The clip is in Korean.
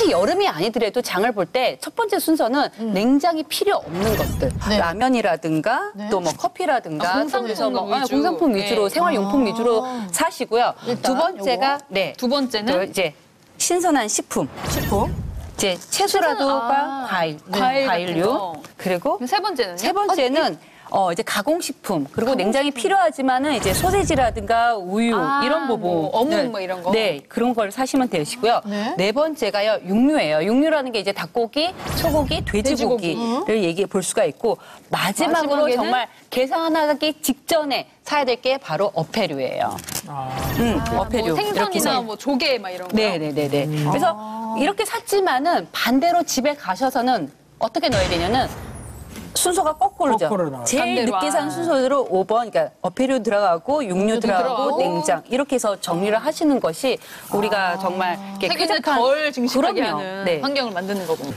사실 여름이 아니더라도 장을 볼 때 첫 번째 순서는 냉장이 필요 없는 것들. 네. 라면이라든가 또뭐 커피라든가 아, 공산품 뭐, 위주. 아, 공산품 위주로 네. 생활용품 위주로 사시고요. 두 번째가 요거. 네. 두 번째는 또 이제 신선한 식품. 식품. 이제 채소라든가 아, 과일, 과일 과일류. 그리고 세 번째는 세 번째는 어 이제 가공식품 그리고 냉장이 필요하지만은 이제 소세지라든가 우유 아, 이런 부분 뭐 어묵 뭐 이런 거? 네 그런 걸 사시면 되시고요 네. 네 번째가요 육류예요 육류라는 게 이제 닭고기 소고기 돼지고기를 돼지고기. 얘기해 볼 수가 있고 마지막으로 마지막에는? 정말 계산하기 직전에 사야 될 게 바로 어패류예요 음, 어패류 뭐 이렇게 생선이나 해서 뭐 조개 막 이런 거. 네네네네. 그래서 이렇게 샀지만은 반대로 집에 가셔서는 어떻게 넣어야 되냐면 순서가 거꾸로죠. 거꾸로 나와요. 제일 반대로. 늦게 산 아. 순서대로 5번, 그러니까 어패류 들어가고 육류 들어가고 들어가고. 냉장 이렇게 해서 정리를 하시는 것이 우리가 정말 이렇게 세균을 쾌적한- 덜 증식하게 그럼요. 하는 네. 환경을 만드는 거군요.